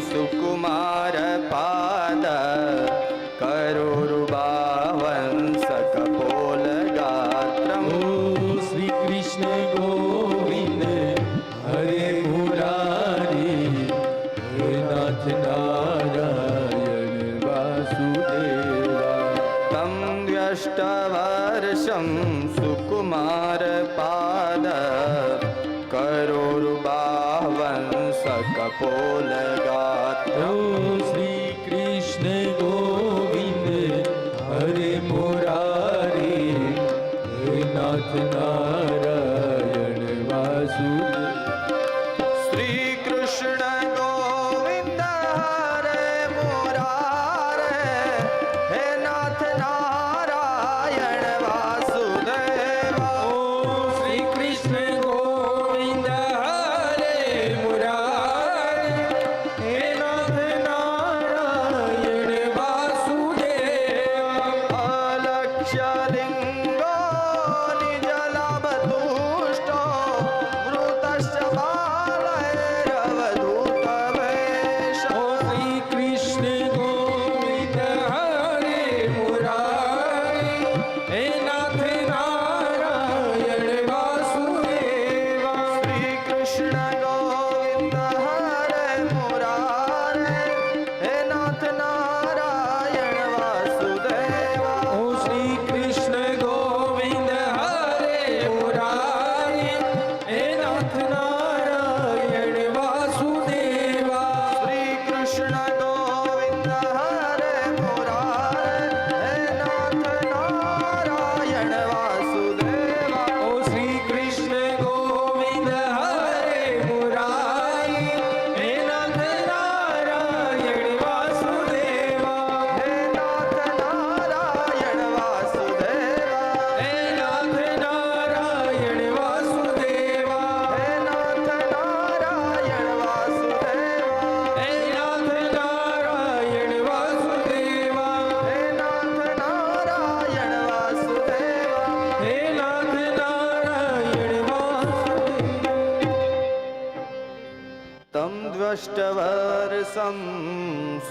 સુકુમાર પાદ करोरुबावंसकपोलगात्र ઓ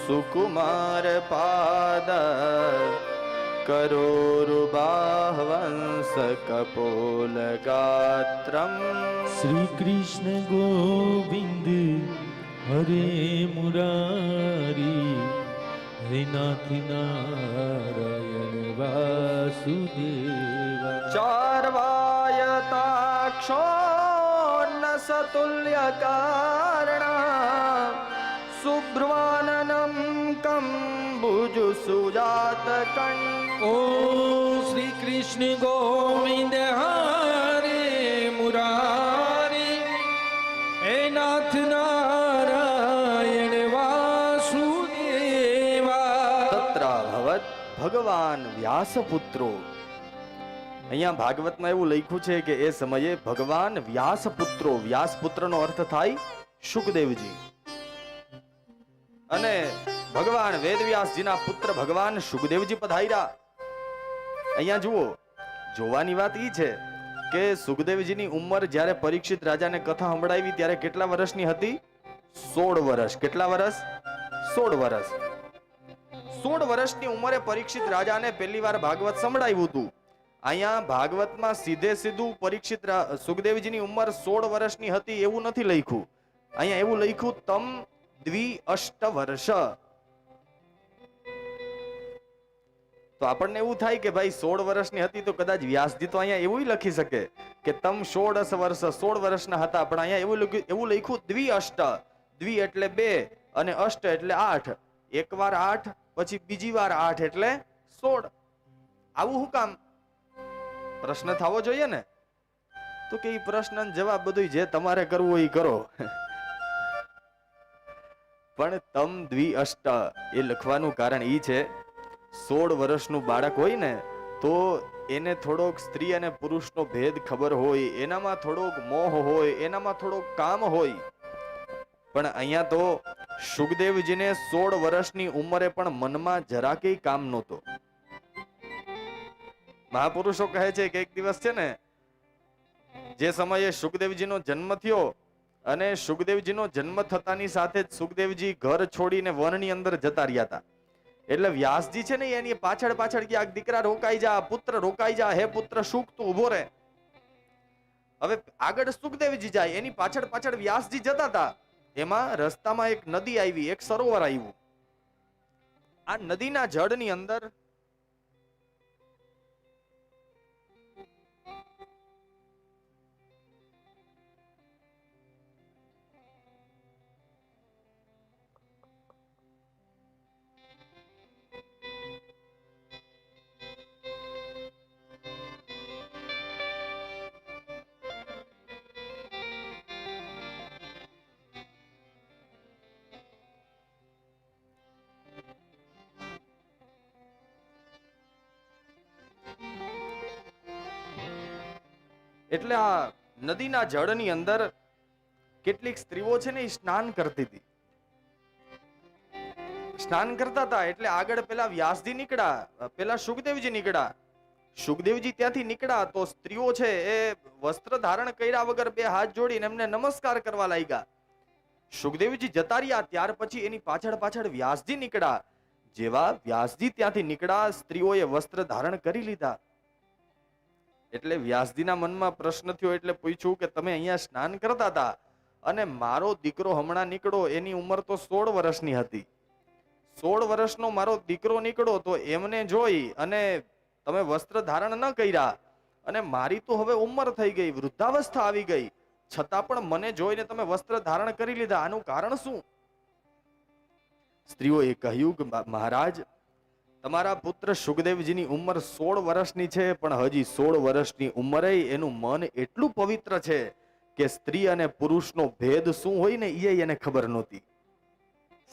सुकुमार पाद करोरुबाहवंशकपोलगात्रम् श्रीकृष्ण गोविन्द हरे मुरारी हरिनाथ नारायण वासुदेव चार्वायताक्षो न सतुल्यकारणा सुब्रवा સુજાત કંઠ ઓ શ્રી કૃષ્ણ ગોવિંદ હરે મુરારી હે નાથ નારાયણ વાસુદેવા તત્રા ભવત ભગવાન વ્યાસપુત્રો અહીંયા ભાગવતમાં એવું લખ્યું છે કે એ સમયે ભગવાન વ્યાસપુત્રો વ્યાસપુત્રનો અર્થ થાય સુખદેવજી અને ભગવાન વેદવ્યાસજીના પુત્ર ભગવાન સુખદેવજી પધાર્યા. અહીંયા જુઓ, જોવાની વાત ઈ છે કે સુખદેવજીની ઉંમર જ્યારે પરીક્ષિત રાજાને કથા સંભળાવી ત્યારે કેટલા વર્ષની હતી? સોળ વર્ષ. કેટલા વર્ષ? સોળ વર્ષ. સોળ વર્ષની ઉંમરે પરીક્ષિત રાજાને પહેલી વાર ભાગવત સંભળાવ્યું હતું. અહીંયા ભાગવતમાં સીધે સીધું પરીક્ષિત સુખદેવજીની ઉંમર સોળ વર્ષની હતી એવું નથી લખ્યું. અહીંયા એવું લખ્યું, તમ દ્વિ અષ્ટ વર્ષ. તો આપણને એવું થાય કે ભાઈ સોળ વર્ષની હતી તો કદાચ વ્યાસજી તો અહીંયા એવું લખી શકે કે તમ સોળસ વર્ષ, સોળ વર્ષના હતા, પણ અહીંયા એવું લખ્યું એવું લખ્યું, દ્વિ અષ્ટ, દ્વિ એટલે બે અને અષ્ટ એટલે આઠ. એક વાર આઠ, પછી બીજી વાર આઠ એટલે સોળ. આવું શું કામ? પ્રશ્ન થવો જોઈએ ને? તો કે એ પ્રશ્ન જવાબ બધું જે તમારે કરવું ઈ કરો. પણ તમ દ્વિ અષ્ટ એ લખવાનું કારણ એ છે સોળ વર્ષનું બાળક હોય ને, તો એને થોડોક સ્ત્રી અને પુરુષનો ભેદ ખબર હોય, એનામાં થોડોક મોહ હોય, એનામાં થોડોક કામ હોય. પણ અહીંયા તો સુખદેવજીને સોળ વર્ષની ઉંમરે પણ મનમાં જરાકેય કામ નહોતો. મહાપુરુષો કહે છે કે એક દિવસ છે ને, જે સમયે સુખદેવજીનો જન્મ થયો અને સુખદેવજીનો જન્મ થતાની સાથે જ સુખદેવજી ઘર છોડીને વનની અંદર જતા રહ્યા હતા. એટલે વ્યાસજી છે ને એની પાછળ પાછળ ગયા દીકરા રોકાઈ જા, પુત્ર રોકાઈ જા, હે પુત્ર, સુખ તું ઊભો રહે. હવે આગળ સુખદેવજી જાય, એની પાછળ પાછળ વ્યાસજી જતા હતા. એમાં રસ્તામાં એક નદી આવી, એક સરોવર આવ્યું. આ નદીના જળની અંદર એટલે આ નદીના જળની અંદર કેટલીક સ્ત્રીઓ છે ને એ સ્નાન કરતી હતી. સ્નાન કરતા હતા એટલે આગળ પેલા વ્યાસજી નીકળ્યા, પેલા સુખદેવજી નીકળ્યા. સુખદેવજી ત્યાંથી નીકળ્યા તો સ્ત્રીઓ છે એ વસ્ત્ર ધારણ કર્યા વગર બે હાથ જોડીને એમને નમસ્કાર કરવા લાગ્યા. સુખદેવજી જતા રહ્યા, ત્યાર પછી એની પાછળ પાછળ વ્યાસજી નીકળ્યા. જેવા વ્યાસજી ત્યાંથી નીકળ્યા, સ્ત્રીઓએ વસ્ત્ર ધારણ કરી લીધા. એટલે વ્યાસજીના મનમાં પ્રશ્ન થયો એટલે પૂછ્યું કે તમે અહીંયા સ્નાન કરતા હતા અને મારો દીકરો હમણાં નીકળો, એની ઉંમર તો સોળ વર્ષની હતી. સોળ વર્ષનો મારો દીકરો નીકળો તો એમને જોઈ અને તમે વસ્ત્ર ધારણ ન કર્યા અને મારી તો હવે ઉંમર થઈ ગઈ, વૃદ્ધાવસ્થા આવી ગઈ. છતાં પણ મને જોઈને તમે વસ્ત્ર ધારણ કરી લીધા. આનું કારણ શું? સ્ત્રીઓએ કહ્યું કે મહારાજ તમારા પુત્ર સુખદેવજીની ઉંમર સોળ વર્ષની છે, પણ હજી સોળ વર્ષની ઉંમરે એનું મન એટલું પવિત્ર છે કે સ્ત્રી અને પુરુષનો ભેદ શું હોય ને એ એને ખબર નહોતી.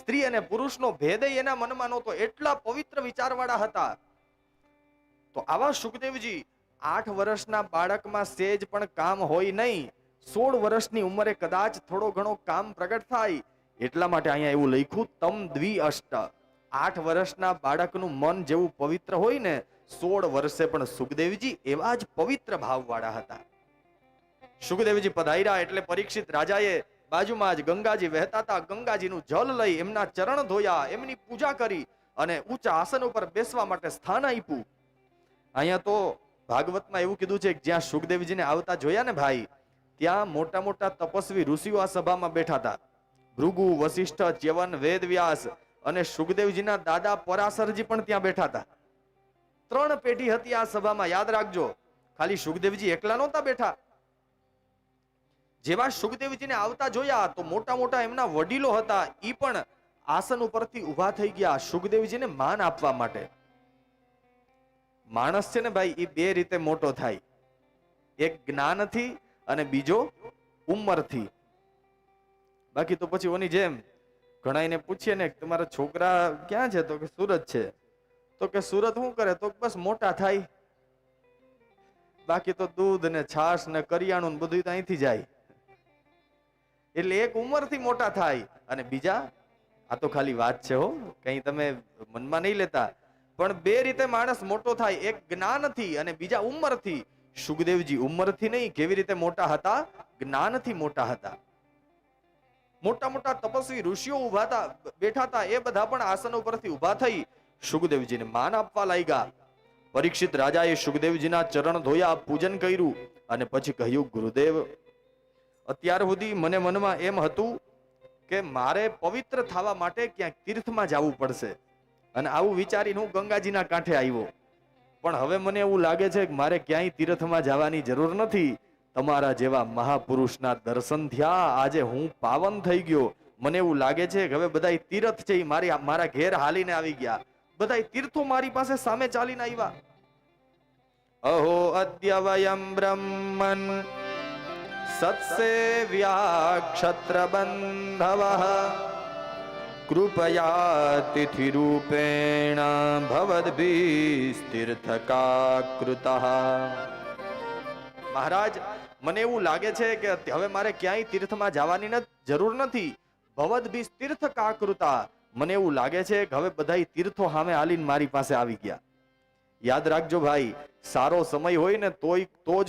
સ્ત્રી અને પુરુષનો ભેદ એના મનમાં નહોતો, એટલા પવિત્ર વિચારવાળા હતા. તો આવા સુખદેવજી આઠ વર્ષના બાળકમાં સેજ પણ કામ હોય નહીં, સોળ વર્ષની ઉંમરે કદાચ થોડો ઘણો કામ પ્રગટ થાય, એટલા માટે અહીંયા એવું લખ્યું, તમ દ્વિ અષ્ટ. આઠ વર્ષના બાળકનું મન જેવું પવિત્ર હોય ને, સોળ વર્ષે પણ સુખદેવજી એવા જ પવિત્ર ભાવવાળા હતા. સુખદેવજી પધાર્યા એટલે પરીક્ષિત રાજાએ બાજુમાં જ ગંગાજી વહેતા હતા. ગંગાજીનું જલ લઈ એમના ચરણ ધોયા, એમની પૂજા કરી અને ઊંચા આસન ઉપર બેસવા માટે સ્થાન આપ્યું. અહીંયા તો ભાગવતમાં એવું કીધું છે કે જ્યાં સુખદેવજીને આવતા જોયા ને ભાઈ, ત્યાં મોટા મોટા તપસ્વી ઋષિઓ આ સભામાં બેઠા હતા. ભૃગુ વશિષ્ઠ ચ્યવન, વેદવ્યાસ અને સુખદેવજીના દાદા પરાશરજી પણ ત્યાં બેઠા હતા. ત્રણ પેઢી હતી આ સભામાં, યાદ રાખજો. ખાલી સુખદેવજી એકલા નહોતા બેઠા. જેવા સુખદેવજીને આવતા જોયા, તો મોટા મોટા એમના વડીલો હતા એ પણ આસન ઉપરથી ઊભા થઈ ગયા સુખદેવજીને માન આપવા માટે. માણસ છે ને ભાઈ એ બે રીતે મોટો થાય. એક જ્ઞાનથી અને બીજો ઉંમરથી. બાકી તો પછી ઓની જેમ ઘણા એને પૂછીએ ને તમારા છોકરા ક્યાં છે? તો કે સુરત છે. તો કે સુરત શું કરે? તો બસ મોટા થાય. બાકી તો દૂધ ને છાશ ને કરિયાણું બધું તો અહીંથી જાય. એટલે એક ઉંમરથી મોટા થાય. અને બીજા, આ તો ખાલી વાત છે હો, કઈ તમે મનમાં નહીં લેતા. પણ બે રીતે માણસ મોટો થાય. એક જ્ઞાનથી અને બીજા ઉંમરથી. સુખદેવજી ઉંમરથી નહીં, કેવી રીતે મોટા હતા? જ્ઞાનથી મોટા હતા. મોટા મોટા તપસ્વી ઋષિઓ ઊભા હતા બેઠા હતા એ બધા પણ આસન ઉપરથી ઊભા થઈ સુખદેવજીને માન આપવા લાગ્યા. પરીક્ષિત રાજાએ સુખદેવજીના ચરણ ધોયા, પૂજન કર્યું અને પછી કહ્યું, ગુરુદેવ, અત્યાર સુધી મને મનમાં એમ હતું કે મારે પવિત્ર થવા માટે ક્યાંક તીર્થમાં જવું પડશે અને આવું વિચારીને હું ગંગાજીના કાંઠે આવ્યો. પણ હવે મને એવું લાગે છે કે મારે ક્યાંય તીર્થમાં જવાની જરૂર નથી. તમારા જેવા મહાપુરુષના દર્શન થયા. આજે હું પાવન થઈ ગયો. મને એવું લાગે છે કે હવે બધા તીર્થ છે ઈ મારી મારા ઘેર હાલીને આવી ગયા. બધા તીર્થો મારી પાસે સામે ચાલીને આવ્યા. અહો અદ્ય બ્રહ્મન સત્સેવ્યા ક્ષત્ર બંધવ કૃપયા તિથિરૂપેણ કૃત મહારાજ મને એવું લાગે છે કે હવે મારે ક્યાંય તીર્થમાં જવાની જરૂર નથી. ભવદ્ભીસ તીર્થ કાકૃતા મને એવું લાગે છે કે હવે બધાય તીર્થો સામે હાલીને મારી પાસે આવી ગયા. યાદ રાખજો ભાઈ, સારો સમય હોય ને તોય તો જ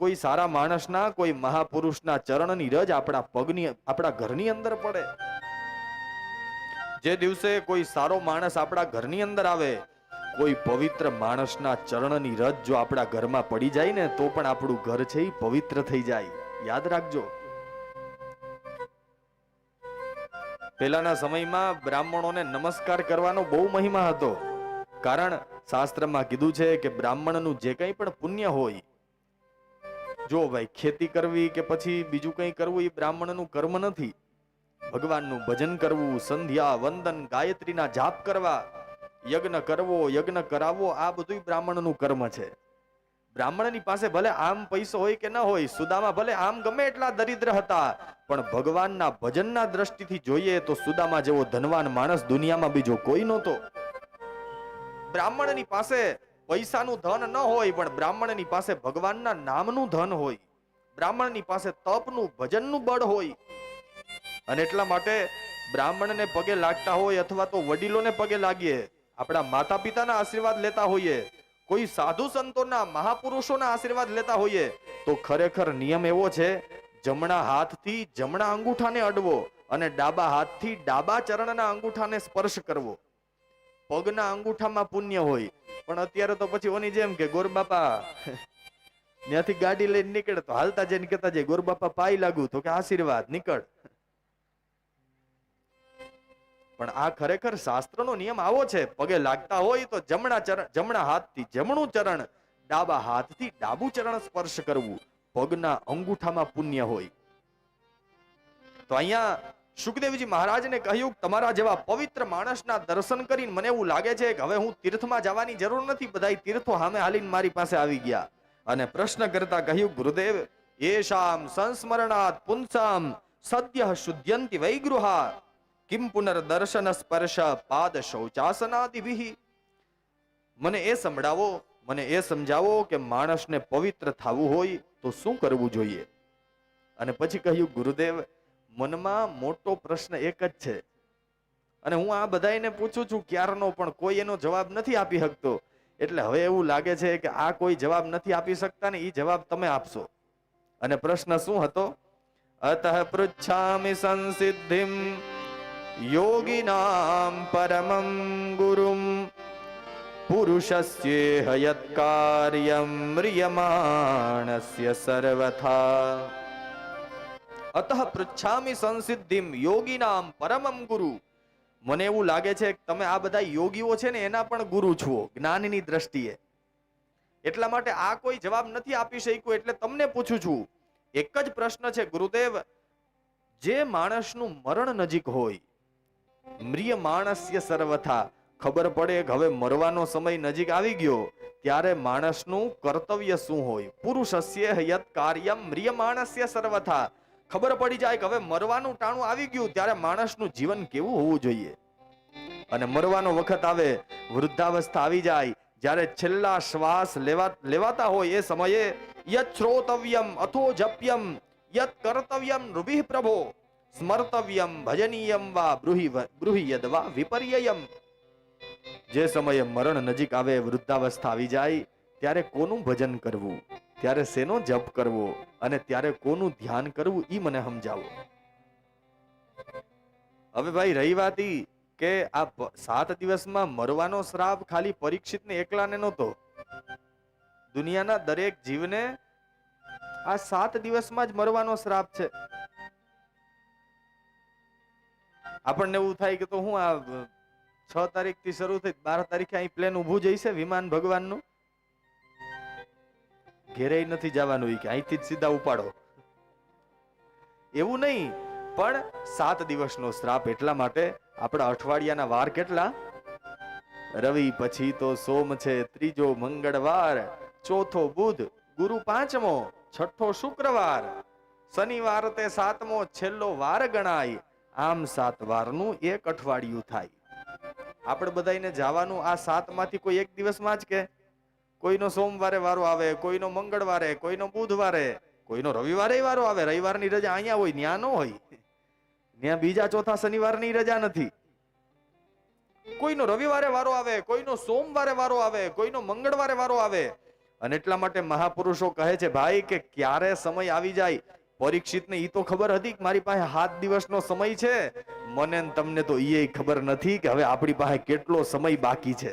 કોઈ સારા માણસના, કોઈ મહાપુરુષના ચરણની રજ આપણા પગની આપણા ઘરની અંદર પડે. જે દિવસે કોઈ સારો માણસ આપણા ઘરની અંદર આવે કોઈ પવિત્ર માણસના ચરણની રજ જો આપણા ઘરમાં પડી જાય ને, તો પણ આપણું ઘર છે એ પવિત્ર થઈ જાય. યાદ રાખજો. પહેલાના સમયમાં બ્રાહ્મણોને નમસ્કાર કરવાનો બહુ મહિમા હતો. કારણ શાસ્ત્રમાં કીધું છે કે બ્રાહ્મણનું જે કંઈ પણ પુણ્ય હોય, જો ભાઈ ખેતી કરવી કે પછી બીજું કંઈ કરવું, એ બ્રાહ્મણનું કર્મ નથી. ભગવાનનું ભજન કરવું, સંધ્યા, વંદન, ગાયત્રીના જાપ કરવા યજ્ઞ કરવો, યજ્ઞ કરાવવો, આ બધું બ્રાહ્મણનું કર્મ છે. બ્રાહ્મણની પાસે ભલે આમ પૈસો હોય કે ન હોય, સુદામા ભલે આમ ગમે એટલા દરિદ્ર હતા, પણ ભગવાનના ભજનના દ્રષ્ટિથી જોઈએ તો સુદામા જેવો ધનવાન માણસ દુનિયામાં બીજો કોઈ નહોતો. બ્રાહ્મણની પાસે પૈસાનું ધન ન હોય, પણ બ્રાહ્મણની પાસે ભગવાનના નામનું ધન હોય. બ્રાહ્મણની પાસે તપનું, ભજનનું બળ હોય. અને એટલા માટે બ્રાહ્મણને પગે લાગતા હોય અથવા તો વડીલોને પગે લાગીએ આપણા માતા પિતાના આશીર્વાદ લેતા હોઈએ, કોઈ સાધુ સંતોના મહાપુરુષોના આશીર્વાદ લેતા હોઈએ, તો ખરેખર નિયમ એવો છે, જમણા હાથથી જમણા અંગૂઠાને અડવો અને ડાબા હાથથી ડાબા ચરણના અંગૂઠાને સ્પર્શ કરવો. પગના અંગૂઠામાં પુણ્ય હોય, પણ અત્યારે તો પછી ઓની જેમ કે ગોરબાપા ત્યાંથી ગાડી લઈને નીકળે તો હાલતા જઈને કહેતા જાય, ગોરબાપા પાય લાગુ, તો કે આશીર્વાદ, નીકળ. પણ આ ખરેખર શાસ્ત્રનો નિયમ આવો છે, પગે લાગતા હોય તો જમણા ચરણ, જમણા હાથથી, જમણું ચરણ, ડાબા હાથથી ડાબું ચરણ સ્પર્શ કરવું, પગના અંગૂઠામાં પુણ્ય હોય. તો અહીંયા સુખદેવજી મહારાજને કહ્યું, તમારા જેવા પવિત્ર માણસના દર્શન કરીને મને એવું લાગે છે કે હવે હું તીર્થમાં જવાની જરૂર નથી બધા તીર્થો સામે હાલીને મારી પાસે આવી ગયા. અને પ્રશ્ન કરતા કહ્યું, ગુરુદેવ એશામ સંસ્મરણાત પુંસામ સદ્ય શુદ્ધ્યંતિ વૈગૃહા કિમ પુનર્દર્શન સ્પર્શ પાદ શૌચાસનાદિભિ મને એ સંભળાવો મને એ સમજાવો કે માણસને પવિત્ર થવું હોય તો શું કરવું જોઈએ અને પછી કહ્યું ગુરુદેવ મનમાં મોટો પ્રશ્ન એક જ છે અને હું આ બધાયને પૂછું છું ક્યારનો પણ કોઈ એનો જવાબ નથી આપી શકતો એટલે હવે એવું લાગે છે કે આ કોઈ જવાબ નથી આપી શકતા ને એ જવાબ તમે આપશો। અને પ્રશ્ન શું હતો? અતઃ પૃચ્છામિ સંસિદ્ધિમ પરમં ગુરુમ પુરુષસ્યેહ હયત કાર્યમ મ્રિયમાણસ્ય સર્વથા અતઃ પૃચ્છામી સંસિદ્ધિમ યોગિનામ પરમમ ગુરુ મને એવું લાગે છે કે તમે આ બધા યોગીઓ છે ને, એના પણ ગુરુ છો, જ્ઞાનની દ્રષ્ટિએ. એટલા માટે આ કોઈ જવાબ નથી આપી શક્યું, એટલે તમને પૂછું છું, એક જ પ્રશ્ન છે, ગુરુદેવ, જે માણસનું મરણ નજીક હોય મ્રિય માણસ્ય સર્વથા. ખબર પડે કે હવે મરવાનો સમય નજીક આવી ગયો, ત્યારે માણસનું કર્તવ્ય શું હોય? પુરુષસ્ય યત કાર્યમ મ્રિય માણસ્ય સર્વથા. ખબર પડી જાય કે હવે મરવાનું ટાણું આવી ગયું, ત્યારે માણસનું જીવન કેવું હોવું જોઈએ? અને મરવાનો વખત આવે, વૃદ્ધાવસ્થા આવી જાય, જ્યારે છેલ્લા શ્વાસ લેવા, લેવાતા હોય એ સમયે યત શ્રોતવ્યમ અથો જપ્યમ, યત કર્તવ્યમ નૃભિઃ પ્રભો. સ્મર્તવ્યમ ભજનીયમ વા બ્રુહિ યદવા વિપર્યયમ જે સમયે મરણ નજીક આવે વૃદ્ધાવસ્થા આવી જાય, ત્યારે કોનું ભજન કરવું? ત્યારે શેનો જપ કરવો? અને ત્યારે કોનું ધ્યાન કરવું? ઈ મને સમજાવો. હવે ભાઈ, રહી વાત કે આ સાત દિવસમાં મરવાનો શ્રાપ ખાલી પરીક્ષિતને એકલાને નહોતો. દુનિયાના દરેક જીવને આ સાત દિવસમાં જ મરવાનો શ્રાપ છે. આપણને એવું થાય કે તો હું આ છ તારીખથી શરૂ થઈ, બાર તારીખે અહીં પ્લેન ઊભું જઈશે વિમાન ભગવાનનું? ઘેરે નથી જવાનું કે, અહીંથી જ સીધા ઉપાડો. એવું નહીં, પણ સાત દિવસનો શ્રાપ એટલા માટે આપણા અઠવાડિયાના વાર કેટલા? રવિ પછી તો સોમ છે, ત્રીજો મંગળવાર, ચોથો બુધ, ગુરુ પાંચમો, છઠ્ઠો શુક્રવાર, શનિવાર તે સાતમો, છેલ્લો વાર ગણાય. આમ સાત વારનું એક અઠવાડિયું થાય. આપણે બધાને જવાનું આ સાતમાંથી કોઈ એક દિવસમાં જ કે? કોઈનો સોમવારે વારો આવે, કોઈનો મંગળવારે, કોઈનો બુધવારે, કોઈનો રવિવારે વારો આવે. રવિવારની રજા અહીંયા હોય, ત્યાં ન હોય. ત્યાં બીજા ચોથા શનિવારની રજા નથી. કોઈનો રવિવારે વારો આવે, કોઈનો સોમવારે વારો આવે, કોઈનો મંગળવારે વારો આવે. અને એટલા માટે મહાપુરુષો કહે છે, ભાઈ, કે ક્યારે સમય આવી જાય? પરીક્ષિતને ઈ તો ખબર હતી કે મારી પાસે સાત દિવસનો સમય છે. મને તમને તો એ ખબર નથી કે હવે આપણી પાસે કેટલો સમય બાકી છે.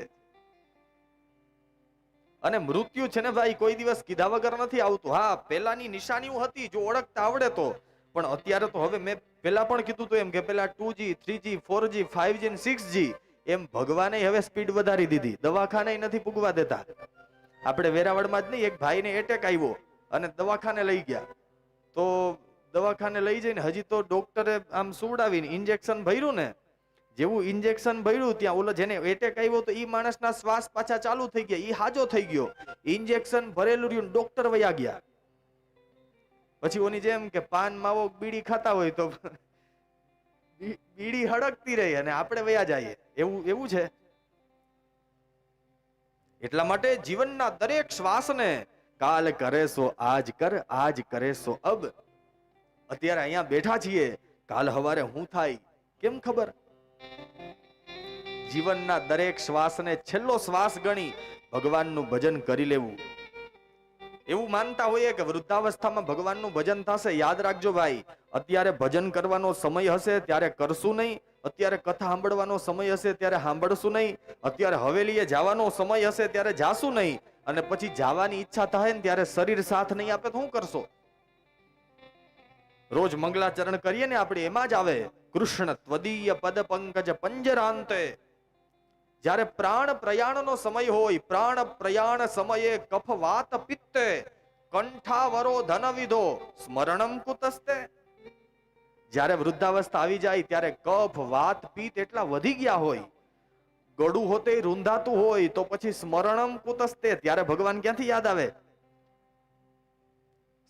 અને મૃત્યુ છે ને ભાઈ, કોઈ દિવસ કીધા વગર નથી આવતું. હા પેલાની નિશાનીઓ હતી, જો ઓળખતા આવડે તો. પણ અત્યારે તો હવે મેં પેલા પણ કીધું હતું એમ કે પેલા two G three G four G five G six G એમ ભગવાને હવે સ્પીડ વધારી દીધી. દવાખાને નથી પૂગવા દેતા. આપણે વેરાવળમાં જ નહીં, એક ભાઈને એટેક આવ્યો અને દવાખાને લઈ ગયા. તો દવાખાને લઈ જઈને હજી તો ડોક્ટરે આમ સુવડાવીને ઇન્જેક્શન ભર્યું ને, જેવું ઇન્જેક્શન ભર્યું ત્યાં ઓલો જેને એટેક આવ્યો તો એ માણસના શ્વાસ પાછા ચાલુ થઈ ગયા એ હાજો થઈ ગયો. ઇન્જેક્શન ભરેલું રહ્યું ડોક્ટર વયા ગયા. પછી ઓની જેમ કે પાન માવો બીડી ખાતા હોય તો બીડી હડકતી રહી અને આપણે વયા જઈએ. એવું એવું છે. એટલા માટે જીવનના દરેક શ્વાસને કાલ કરે સો, આજ કર, આજ કરે સો. અબ, અત્યારે અહીંયા બેઠા છીએ. કાલ હવારે હું થાય? કેમ ખબર? જીવનના દરેક શ્વાસને છેલ્લો શ્વાસ ગણી ભગવાનનું ભજન કરી લેવું. એવું માનતા હોઈએ કે વૃદ્ધાવસ્થામાં ભગવાનનું ભજન થશે, યાદ રાખજો ભાઈ. અત્યારે ભજન કરવાનો સમય હશે, ત્યારે કરશું નહીં. અત્યારે કથા સાંભળવાનો સમય હશે, ત્યારે સાંભળશું નહીં. અત્યારે હવેલીએ જવાનો સમય હશે, ત્યારે જાશું નહીં. અને પછી જવાની ઈચ્છા થાય ને ત્યારે શરીર સાથ નહીં આપે તો શું કરશો? રોજ મંગલાચરણ કરીએ ને આપણે એમાં જ આવે, કૃષ્ણ ત્વદીય પદ પંકજ પંજરાંતે. જ્યારે પ્રાણ પ્રયાણનો સમય હોય, પ્રાણ પ્રયાણ સમયે કફ વાત પિત્તે, કંઠાવરો ધન વિધો સ્મરણમ કુતસ્તે. જ્યારે વૃદ્ધાવસ્થા આવી જાય ત્યારે કફ વાત પિત્ત એટલા વધી ગયા હોય ગળું હોતે રૂંધાતું હોય તો પછી સ્મરણમ કુતસ્તે, ત્યારે ભગવાન ક્યાંથી યાદ આવે?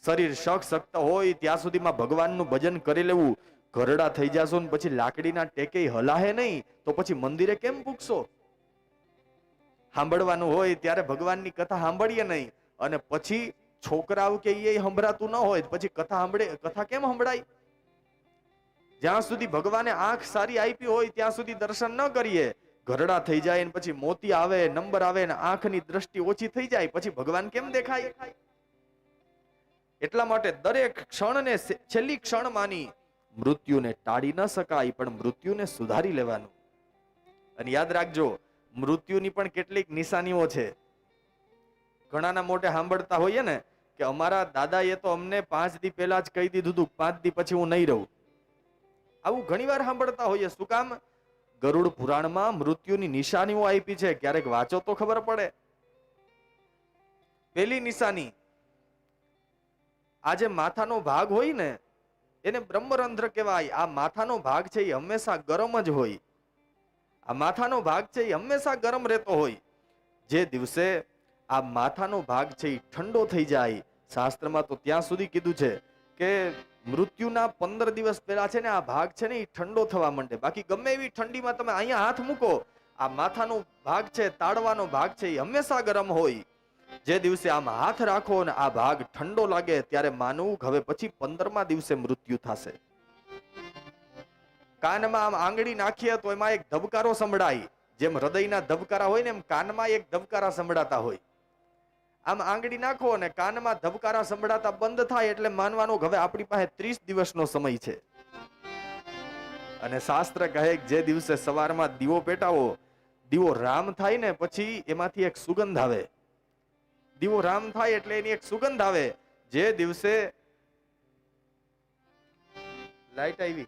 શરીર શક સક્ત હોય ત્યાં સુધીમાં ભગવાનનું ભજન કરી લેવું. ઘરડા થઈ જાશો ને પછી લાકડીના ટેકે હલાહે નહીં, તો પછી મંદિરે કેમ પૂગશો? સાંભળવાનું હોય ત્યારે ભગવાનની કથા સાંભળીએ નહીં. અને પછી છોકરાઓ કે એ સંભળાતું ન હોય પછી કથા સાંભળે, કથા કેમ સંભળાય? જ્યાં સુધી ભગવાને આંખ સારી આપી હોય ત્યાં સુધી દર્શન ન કરીએ. ઘરડા થઈ જાય ને પછી મોતી આવે, નંબર આવે ને આંખની દ્રષ્ટિ ઓછી થઈ જાય, પછી ભગવાન કેમ દેખાય? એટલા માટે દરેક ક્ષણને છેલ્લી ક્ષણ માની મૃત્યુને ટાળી ન શકાય, પણ મૃત્યુને સુધારી લેવાનું. અને યાદ રાખજો, મૃત્યુની પણ કેટલીક નિશાનીઓ છે. ઘણાના મોટે સાંભળતા હોઈએ ને કે અમારા દાદાએ તો અમને પાંચ દી પહેલા જ કહી દીધું હતું પાંચ દી પછી હું નહીં રહું. આવું ઘણીવાર સાંભળતા હોઈએ. શું કામ? ગરુડ પુરાણમાં મૃત્યુની નિશાનીઓ આપી છે. ક્યારેક વાંચો તો ખબર પડે. પેલી નિશાની. આ જે માથાનો ભાગ હોય ને, એને બ્રહ્મરંધ્ર કહેવાય. આ માથાનો ભાગ છે એ હંમેશા ગરમ જ હોય. આ માથાનો ભાગ છે એ હંમેશા ગરમ રહેતો હોય. જે દિવસે આ માથાનો ભાગ છે એ ઠંડો થઈ જાય. શાસ્ત્રમાં તો ત્યાં સુધી કીધું છે કે મૃત્યુના પંદર દિવસ પહેલા છે ને આ ભાગ છે ને એ ઠંડો થવા માંડે. બાકી ગમે એવી ઠંડીમાં તમે અહીંયા હાથ મૂકો, આ માથાનો ભાગ છે, તાળવાનો ભાગ છે, એ હંમેશા ગરમ હોય. જે દિવસે આમ હાથ રાખો ને આ ભાગ ઠંડો લાગે ત્યારે માનવું હવે પછી પંદરમા દિવસે મૃત્યુ થશે. કાનમાં આમ આંગળી નાખીએ તો એમાં એક ધબકારો સંભળાય. જેમ હૃદયના ધબકારા હોય ને એમ કાનમાં એક ધબકારા સંભળાતા હોય. આમ આંગળી નાખો અને કાનમાં ધબકારા સંભળાતા બંધ થાય એટલે માનવાનું હવે આપણી પાસે ત્રીસ દિવસનો સમય છે. અને શાસ્ત્ર કહે જે દિવસે સવારમાં દીવો પેટાવો, દીવો રામ થાય ને પછી એમાંથી એક સુગંધ આવે. દીવો રામ થાય એટલે એની એક સુગંધ આવે. જે દિવસે લાઈટ આવી